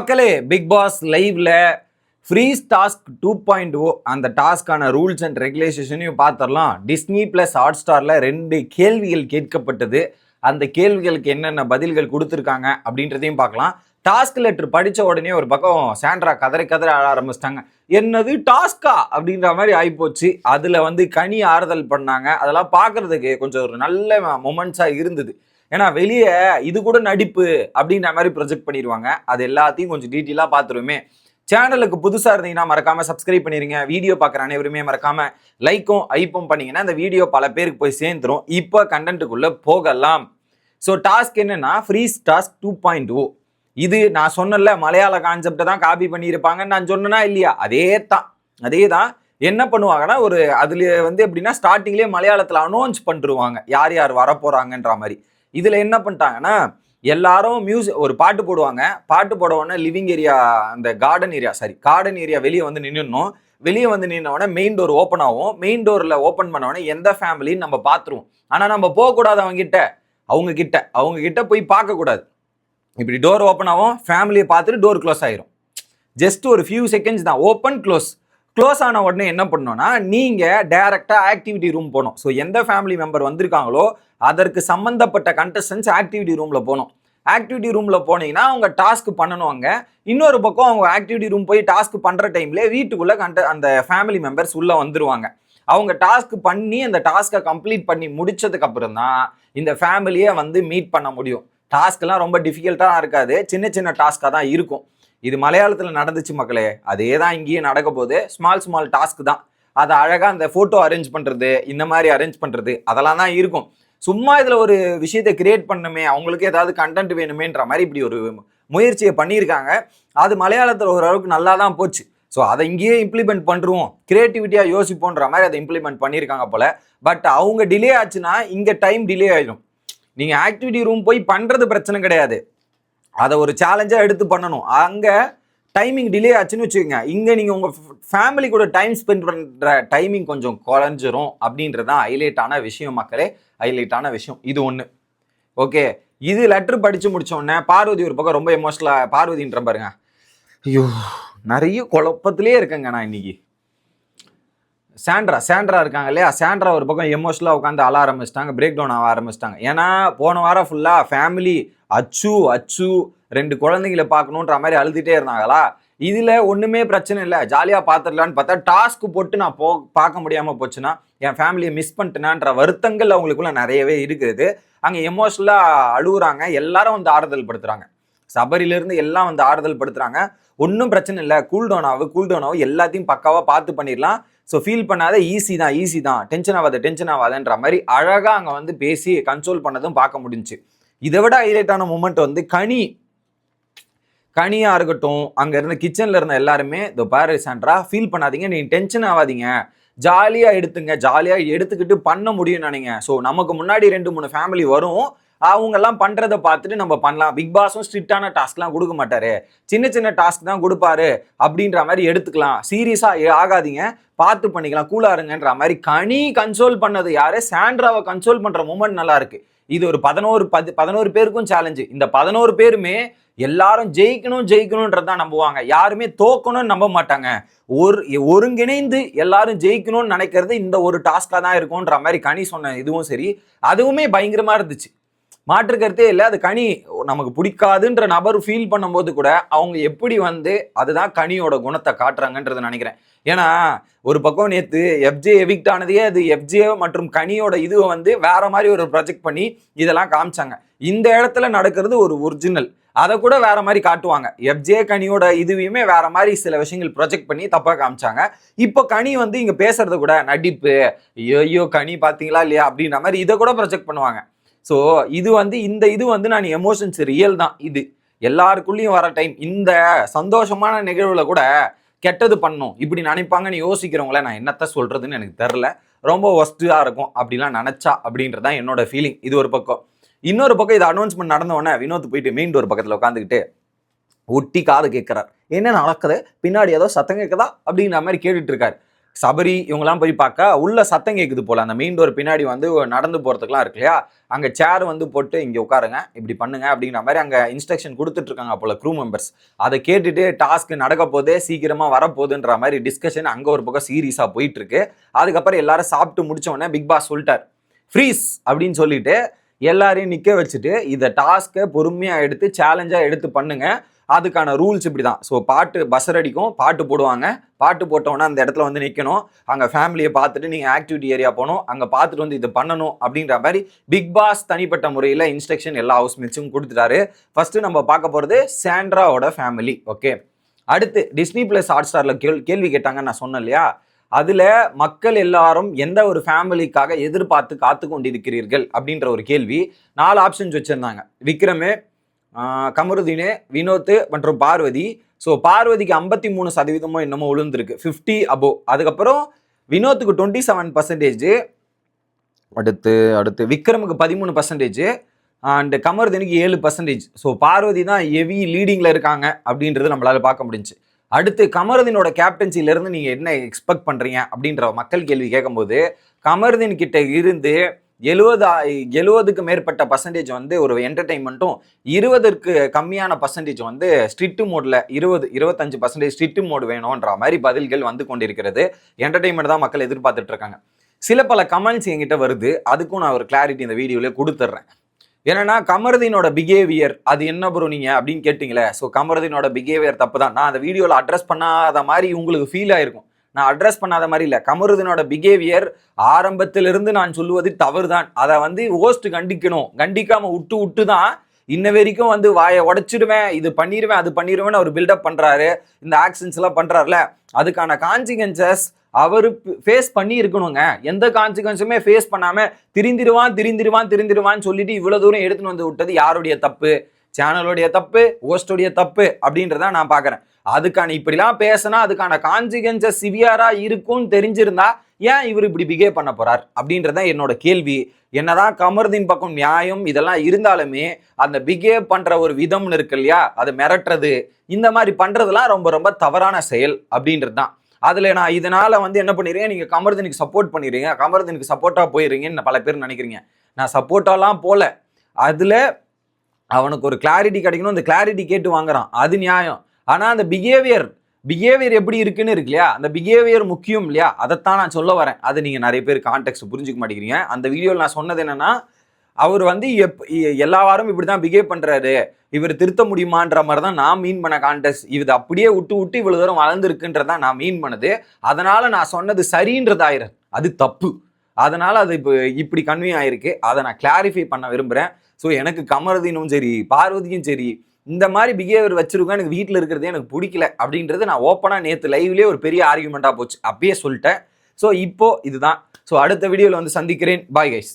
மக்களே Bigg Boss லைவ்ல freeze task two point O அந்த டாஸ்க்கான ரூல்ஸ் அண்ட் ரெகுலேஷனையும் பார்த்துடலாம். டிஸ்னி ப்ளஸ் ஹாட் ஸ்டாரில் ரெண்டு கேள்விகள் கேட்கப்பட்டது. அந்த கேள்விகளுக்கு என்னென்ன பதில்கள் கொடுத்துருக்காங்க அப்படின்றதையும் பார்க்கலாம். டாஸ்க் லெட்டர் படித்த உடனே ஒரு பக்கம் சாண்ட்ரா கதரை கதரை ஆட ஆரம்பிச்சிட்டாங்க. என்னது டாஸ்கா அப்படின்ற மாதிரி ஆகிப்போச்சு அதில் வந்து கனி ஆறுதல் பண்ணாங்க. அதெல்லாம் பார்க்கறதுக்கு கொஞ்சம் ஒரு நல்ல மொமெண்ட்ஸாக இருந்தது. ஏன்னா வெளியே இது கூட நடிப்பு அப்படின்ற மாதிரி ப்ரொஜெக்ட் பண்ணிடுவாங்க அது எல்லாத்தையும் கொஞ்சம் டீட்டெயிலாக பார்த்துருவோமே சேனலுக்கு புதுசாக இருந்தீங்கன்னா மறக்காம சப்ஸ்கிரைப் பண்ணிருங்க. வீடியோ பார்க்குற அனைவருமே மறக்காம லைக்கும் ஐப்பும் பண்ணீங்கன்னா அந்த வீடியோ பல பேருக்கு போய் சேர்ந்துரும். இப்போ கண்டென்ட்டுக்குள்ளே போகலாம். ஸோ டாஸ்க் என்னென்னா freeze task two point O இது நான் சொன்னல மலையாள கான்செப்டை தான் காப்பி பண்ணியிருப்பாங்கன்னு நான் சொன்னேன்னா இல்லையா? அதே தான். அதே தான். என்ன பண்ணுவாங்கன்னா ஒரு அதில் வந்து எப்படின்னா ஸ்டார்டிங்லேயே மலையாளத்தில் அனௌன்ஸ் பண்ணிருவாங்க. யார் யார் வரப்போகிறாங்கன்ற மாதிரி. இதில் என்ன பண்ணிட்டாங்கன்னா எல்லாரும் மியூசிக் ஒரு பாட்டு போடுவாங்க. பாட்டு போட லிவிங் ஏரியா அந்த garden area sorry garden area வெளியே வந்து நின்றுணும் வெளியே வந்து நின்னவொடனே மெயின் டோர் ஓப்பன் ஆகும். மெயின் டோரில் ஓப்பன் பண்ணவொடனே எந்த ஃபேமிலின்னு நம்ம பார்த்துருவோம். ஆனால் நம்ம போகக்கூடாது அவங்ககிட்ட. அவங்கக்கிட்ட அவங்க கிட்ட அவங்க கிட்ட போய் பார்க்கக்கூடாது. இப்படி டோர் ஓப்பன் ஆகும். ஃபேமிலியை பார்த்துட்டு டோர் க்ளோஸ் ஆயிரும். ஜஸ்ட் ஒரு ஃபியூ செகண்ட்ஸ் தான். ஓப்பன் க்ளோஸ் க்ளோஸ் ஆன உடனே என்ன பண்ணோன்னா நீங்கள் டைரெக்டாக ஆக்டிவிட்டி ரூம் போகணும். ஸோ எந்த ஃபேமிலி மெம்பர் வந்திருக்காங்களோ அதற்கு சம்மந்தப்பட்ட கண்டஸ்டன்ஸ் ஆக்டிவிட்டி ரூமில் போகணும். ஆக்டிவிட்டி ரூமில் போனீங்கன்னா அவங்க டாஸ்க் பண்ணணும் அங்கே. இன்னொரு பக்கம் அவங்க ஆக்டிவிட்டி ரூம் போய் டாஸ்க் பண்ணுற டைம்லே வீட்டுக்குள்ளே கண்ட அந்த ஃபேமிலி மெம்பர்ஸ் உள்ளே வந்துருவாங்க. அவங்க டாஸ்க் பண்ணி அந்த டாஸ்க்கை கம்ப்ளீட் பண்ணி முடிச்சதுக்கப்புறம் தான் இந்த ஃபேமிலியை வந்து மீட் பண்ண முடியும். டாஸ்க்லாம் ரொம்ப டிஃபிகல்ட்டாக இருக்காது. சின்ன சின்ன டாஸ்க்காக தான் இருக்கும். இது மலையாளத்தில் நடந்துச்சு மக்களே. அதே தான் இங்கேயும் நடக்க போகுது. ஸ்மால் ஸ்மால் டாஸ்க் தான். அதை அழகாக அந்த ஃபோட்டோ அரேஞ்ச் பண்ணுறது இந்த மாதிரி அரேஞ்ச் பண்ணுறது அதெல்லாம் தான் இருக்கும். சும்மா இதில் ஒரு விஷயத்தை கிரியேட் பண்ணணுமே அவங்களுக்கு ஏதாவது கண்டென்ட் வேணுமேன்ற மாதிரி இப்படி ஒரு முயற்சியை பண்ணியிருக்காங்க. அது மலையாளத்தில் ஓரளவுக்கு நல்லா தான் போச்சு. ஸோ அதை இங்கேயே இம்ப்ளிமெண்ட் பண்ணுறோம் கிரியேட்டிவிட்டியாக யோசிப்போன்ற மாதிரி அதை இம்ப்ளிமெண்ட் பண்ணியிருக்காங்க போல். பட் அவங்க டிலே ஆச்சுன்னா இங்கே டைம் டிலே ஆகிடும் நீங்கள் ஆக்டிவிட்டி ரூம் போய் பண்ணுறது பிரச்சனை கிடையாது. அதை ஒரு சேலஞ்சாக எடுத்து பண்ணணும். அங்கே டைமிங் டிலே ஆச்சுன்னு வச்சுக்கோங்க. இங்கே நீங்கள் உங்கள் ஃபேமிலி கூட டைம் ஸ்பெண்ட் பண்ணுற டைமிங் கொஞ்சம் குறைஞ்சிரும் அப்படின்றது தான் ஹைலைட்டான விஷயம் மக்களே. ஹைலைட்டான விஷயம். இது ஒன்று ஓகே இது லெட்டர் படித்து முடித்தோடனே பார்வதி ஒரு பக்கம் ரொம்ப எமோஷனலாக பார்வதின்ற பாருங்க. ஐயோ நிறைய குழப்பத்திலே இருக்கேங்க நான் இன்னைக்கு. சாண்ட்ரா சாண்ட்ரா இருக்காங்க இல்லையா? சாண்ட்ரா ஒரு பக்கம் எமோஷனலாக உட்காந்து அழ ஆரம்பிச்சிட்டாங்க பிரேக் டவுன் ஆக ஆரம்பிச்சிட்டாங்க. ஏன்னா போன வாரம் ஃபுல்லாக ஃபேமிலி அச்சு அச்சு ரெண்டு குழந்தைங்களை பார்க்கணுன்ற மாதிரி அழுதுகிட்டே இருந்தாங்களா? இதில் ஒன்றுமே பிரச்சனை இல்லை. ஜாலியாக பார்த்துடலான்னு பார்த்தா டாஸ்க்கு போட்டு நான் போ பார்க்க முடியாமல் போச்சுன்னா என் ஃபேமிலியை மிஸ் பண்ணிட்டேனான்ற வருத்தங்கள் அவங்களுக்குள்ள நிறையவே இருக்குது. அங்கே எமோஷனலாக அழுகுறாங்க. எல்லாரும் வந்து ஆறுதல் படுத்துகிறாங்க சபரிலேருந்து எல்லாம் வந்து ஆறுதல் படுத்துகிறாங்க ஒன்றும் பிரச்சனை இல்லை. கூல்டவுன் ஆகு கூல்டவுன் எல்லாத்தையும் பக்காவாக பார்த்து பண்ணிடலாம். ஸோ ஃபீல் பண்ணாத ஈஸி தான் ஈஸி தான். டென்ஷன் ஆகாத டென்ஷன் ஆகாதன்ற மாதிரி அழகாக அங்கே வந்து பேசி கன்சோல் பண்ணதும் பார்க்க முடிஞ்சுச்சு. இதை விட ஹைலைட்டான மூமெண்ட் வந்து கனி. கனியாக இருக்கட்டும் அங்கே இருந்த கிச்சனில் இருந்த எல்லாருமே இந்த பாரு சாண்ட்ரா ஃபீல் பண்ணாதீங்க நீங்கள் டென்ஷன் ஆகாதீங்க. ஜாலியாக எடுத்துங்க ஜாலியாக எடுத்துக்கிட்டு பண்ண முடியும் நினைங்க. ஸோ நமக்கு முன்னாடி ரெண்டு மூணு ஃபேமிலி வரும். அவங்கெல்லாம் பண்ணுறதை பார்த்துட்டு நம்ம பண்ணலாம். பிக் பாஸும் ஸ்ட்ரிக்டான டாஸ்க்லாம் கொடுக்க மாட்டாரு. சின்ன சின்ன டாஸ்க் தான் கொடுப்பாரு அப்படின்ற மாதிரி எடுத்துக்கலாம். சீரியஸாக ஆகாதீங்க. பார்த்து பண்ணிக்கலாம். கூலாக இருங்கன்ற மாதிரி கனி கன்சோல் பண்ணது யாரு? சாண்ட்ராவை கன்சோல் பண்ணுற மூமெண்ட் நல்லா இருக்கு. இது ஒரு பதினோரு பது பதினோரு பேருக்கும் சேலஞ்சு இந்த பதினோரு பேருமே எல்லாரும் ஜெயிக்கணும் ஜெயிக்கணும்ன்றதான் நம்புவாங்க. யாருமே தோக்கணும்னு நம்ப மாட்டாங்க. ஒரு ஒருங்கிணைந்து எல்லாரும் ஜெயிக்கணும்னு நினைக்கிறது இந்த ஒரு டாஸ்காக தான் இருக்கும்ன்ற மாதிரி கனி சொன்ன இதுவும் சரி. அதுவுமே பயங்கரமாக இருந்துச்சு. மாற்று கருத்தே இல்லை அது கனி நமக்கு பிடிக்காதுன்ற நபர் ஃபீல் பண்ணும்போது கூட அவங்க எப்படி வந்து அதுதான் கனியோட குணத்தை காட்டுறாங்கன்றது நினைக்கிறேன். ஏன்னா ஒரு பக்கம் நேற்று எஃப்ஜே எவிக்ட் ஆனதே அது எஃப்ஜே மற்றும் கனியோட இதுவை வந்து வேற மாதிரி ஒரு ப்ரொஜெக்ட் பண்ணி இதெல்லாம் காமிச்சாங்க. இந்த இடத்துல நடக்கிறது ஒரு ஒரிஜினல் அதை கூட வேற மாதிரி காட்டுவாங்க. எஃப்ஜே கனியோட இதுவையுமே வேற மாதிரி சில விஷயங்கள் ப்ரொஜெக்ட் பண்ணி தப்பாக காமிச்சாங்க. இப்போ கனி வந்து இங்கே பேசுறது கூட நடிப்பு ஐயோ ஐயோ கனி பார்த்தீங்களா இல்லையா? அப்படின்ற மாதிரி இதை கூட ப்ரொஜெக்ட் பண்ணுவாங்க. ஸோ இது வந்து இந்த இது வந்து நான் எமோஷன்ஸ் ரியல் தான். இது எல்லாருக்குள்ளேயும் வர டைம் இந்த சந்தோஷமான நிகழ்வில் கூட கெட்டது பண்ணும். இப்படி நினைப்பாங்கன்னு யோசிக்கிறவங்கள நான் என்னத்த சொல்கிறதுன்னு எனக்கு தெரில. ரொம்ப ஒஸ்ட்டாக இருக்கும். அப்படிலாம் நினச்சா அப்படின்றதான் என்னோட ஃபீலிங் இது ஒரு பக்கம். இன்னொரு பக்கம் இது அனௌன்ஸ்மெண்ட் நடந்த உடனே வினோத் போயிட்டு மெயின் ஒரு பக்கத்தில் உட்காந்துக்கிட்டு ஒட்டி காது கேட்குறார். என்ன நடக்குது? பின்னாடி ஏதோ சத்தம் கேட்குதா? அப்படின்ற மாதிரி கேட்டுட்டு இருக்காரு. சபரி இவங்கெல்லாம் போய் பார்க்க உள்ள சத்தம் கேட்குது போல. அந்த மெயின் டோர் பின்னாடி வந்து நடந்து போகிறதுக்குலாம் இருக்கு இல்லையா? அங்கே சேர் வந்து போட்டு இங்கே உட்காருங்க இப்படி பண்ணுங்க அப்படிங்கிற மாதிரி அங்கே இன்ஸ்ட்ரக்ஷன் கொடுத்துட்ருக்காங்க போல் போல க்ரூ மெம்பர்ஸ் அதை கேட்டுட்டு டாஸ்க் நடக்க போதே சீக்கிரமாக வரப்போகுதுன்ற மாதிரி டிஸ்கஷன் அங்கே ஒரு பக்கம் சீரியஸாக போயிட்டு இருக்கு அதுக்கப்புறம் எல்லாரும் சாப்பிட்டு முடிச்ச பிக் பாஸ் சொல்லிட்டார் ஃப்ரீஸ் அப்படின்னு சொல்லிட்டு எல்லாரையும் நிற்க வச்சுட்டு இதை டாஸ்க்கை பொறுமையாக எடுத்து சேலஞ்சாக எடுத்து பண்ணுங்கள் அதுக்கான ரூல்ஸ் இப்படி தான் ஸோ பாட்டு பஸ்ஸர் அடிக்கும் பாட்டு போடுவாங்க. பாட்டு போட்டோன்னே அந்த இடத்துல வந்து நிற்கணும் அங்கே ஃபேமிலியை பார்த்துட்டு நீங்கள் ஆக்டிவிட்டி ஏரியா போகணும். அங்கே பார்த்துட்டு வந்து இது பண்ணணும் அப்படின்ற மாதிரி பிக் பாஸ் தனிப்பட்ட முறையில் இன்ஸ்ட்ரக்ஷன் எல்லா ஹவுஸ் மேட்ஸும் கொடுத்துட்டாரு. ஃபஸ்ட்டு நம்ம பார்க்க போகிறது சாண்ட்ராவோட ஃபேமிலி ஓகே அடுத்து டிஸ்னி பிளஸ் ஹாட் ஸ்டாரில் கேள் கேள்வி கேட்டாங்கன்னு நான் சொன்னேன் இல்லையா? அதில் மக்கள் எல்லாரும் எந்த ஒரு ஃபேமிலிக்காக எதிர்பார்த்து காத்து கொண்டிருக்கிறீர்கள் அப்படின்ற ஒரு கேள்வி. நாலு ஆப்ஷன்ஸ் வச்சுருந்தாங்க. விக்ரமு கமருதீனு வினோத் மற்றும் பார்வதி. ஸோ பார்வதிக்கு ஐம்பத்தி மூணு சதவீதமோ என்னமோ விழுந்திருக்கு ஃபிஃப்டி அபோ அதுக்கப்புறம் வினோத்துக்கு டுவெண்ட்டி செவன் பர்சன்டேஜ் அடுத்து அடுத்து விக்ரமுக்கு பதிமூணு பர்சன்டேஜ் அண்டு கமருதீனுக்கு ஏழு பர்சன்டேஜ் ஸோ பார்வதி தான் ஹெவி லீடிங்கில் இருக்காங்க அப்படின்றது நம்மளால் பார்க்க முடிஞ்சுச்சு அடுத்து கமருதீனோட கேப்டன்சிலேருந்து நீங்கள் என்ன எக்ஸ்பெக்ட் பண்ணுறீங்க அப்படின்ற மக்கள் கேள்வி கேட்கும்போது கமருதீன் கிட்ட இருந்து எழுபது எழுபதுக்கு மேற்பட்ட பர்சன்டேஜ் வந்து ஒரு என்டர்டைன்மெண்ட்டும் இருபதற்கு கம்மியான பர்சன்டேஜ் வந்து ஸ்ட்ரிட்டு மோடில் இருபது இருபத்தஞ்சு பர்சன்டேஜ் ஸ்ட்ரிட்டு மோடு வேணுன்ற மாதிரி பதில்கள் வந்து கொண்டிருக்கிறது. என்டர்டைன்மெண்ட் தான் மக்கள் எதிர்பார்த்துட்டு இருக்காங்க. சில பல கமெண்ட்ஸ் என்கிட்ட வருது. அதுக்கும் நான் ஒரு கிளாரிட்டி இந்த வீடியோவில் கொடுத்துட்றேன் என்னன்னா கமருதீனோட பிஹேவியர் அது என்ன ப்ரோ நீங்கள் அப்படின்னு கேட்டிங்களே. ஸோ கமருதீனோட பிஹேவியர் தப்பு தான் நான் அந்த வீடியோவில் அட்ரஸ் பண்ணாத மாதிரி உங்களுக்கு ஃபீல் ஆயிருக்கும். நான் அட்ரஸ் பண்ணாத மாதிரி இல்லை. கமருதீனோட பிஹேவியர் ஆரம்பத்திலிருந்து நான் சொல்லுவது தவறு தான் அதை வந்து ஹோஸ்ட் கண்டிக்கணும். கண்டிக்காமல் விட்டு விட்டு தான் இன்ன வரைக்கும் வந்து வாயை உடைச்சிடுவேன் இது பண்ணிடுவேன் அது பண்ணிடுவேன்னு அவர் பில்டப் பண்ணுறாரு இந்த ஆக்ஷன்ஸ் எல்லாம் பண்ணுறாருல அதுக்கான கான்சிகன்சஸ் அவர் ஃபேஸ் பண்ணி இருக்கணுங்க எந்த கான்சிக்வன்ஸுமே ஃபேஸ் பண்ணாமல் திரிந்திருவான் திரிந்திருவான் திரிந்திருவான்னு சொல்லிட்டு இவ்வளோ தூரம் எடுத்துன்னு வந்து விட்டது யாருடைய தப்பு? சேனலுடைய தப்பு ஹோஸ்டுடைய தப்பு அப்படின்றத நான் பார்க்குறேன். அதுக்கான இப்படிலாம் பேசினா அதுக்கான கான்சிகன்சஸ் சிவியராக இருக்கும்னு தெரிஞ்சிருந்தா ஏன் இவர் இப்படி பிஹேவ் பண்ண போறார் அப்படின்றத என்னோட கேள்வி. என்னதான் கமருதீன் பக்கம் நியாயம் இதெல்லாம் இருந்தாலுமே அந்த பிஹேவ் பண்ற ஒரு விதம்னு இருக்கு இல்லையா அதை மிரட்டுறது இந்த மாதிரி பண்ணுறதுலாம் ரொம்ப ரொம்ப தவறான செயல் அப்படின்றது தான். அதில் நான் இதனால் வந்து என்ன பண்ணிடுறேன் நீங்கள் கமருதனுக்கு சப்போர்ட் பண்ணிடுறீங்க கமருதனுக்கு சப்போர்ட்டாக போயிடுறீங்கன்னு பல பேர் நினைக்கிறீங்க. நான் சப்போர்ட்டாலாம் போகல அதில் அவனுக்கு ஒரு கிளாரிட்டி கிடைக்கணும். அந்த கிளாரிட்டி கேட்டு வாங்குறான். அது நியாயம். ஆனால் அந்த பிஹேவியர் பிஹேவியர் எப்படி இருக்குன்னு இருக்கு இல்லையா? அந்த பிஹேவியர் முக்கியம் இல்லையா? அதைத்தான் நான் சொல்ல வரேன். அது நீங்கள் நிறைய பேர் கான்டெக்ட் புரிஞ்சுக்க மாட்டேங்கிறீங்க. அந்த வீடியோவில் நான் சொன்னது என்னென்னா அவர் வந்து எப் எல்லா வாரம் இப்படி தான் பிஹேவ் பண்ணுறாரு இவர் திருத்த முடியுமான்ற மாதிரி தான் நான் மீன் பண்ண கான்டெஸ்ட் இது அப்படியே விட்டு விட்டு இவ்வளோ தூரம் வளர்ந்துருக்குன்றதான் நான் மீன் பண்ணது. அதனால் நான் சொன்னது சரின்றதாயிரம். அது தப்பு. அதனால் அது இப்போ இப்படி கன்வே ஆயிருக்கு. அதை நான் கிளாரிஃபை பண்ண விரும்புகிறேன் ஸோ எனக்கு கமருதீனும் சரி பார்வதியும் சரி இந்த மாதிரி பிஹேவியர் வச்சிருக்கோம். எனக்கு வீட்டில் இருக்கிறதே எனக்கு பிடிக்கல அப்படின்றது நான் ஓப்பனாக நேற்று லைவ்லேயே ஒரு பெரிய ஆர்குமெண்ட்டாக போச்சு. அப்பயே சொல்லிட்டேன். ஸோ இப்போது இதுதான். ஸோ அடுத்த வீடியோவில் வந்து சந்திக்கிறேன். Bye guys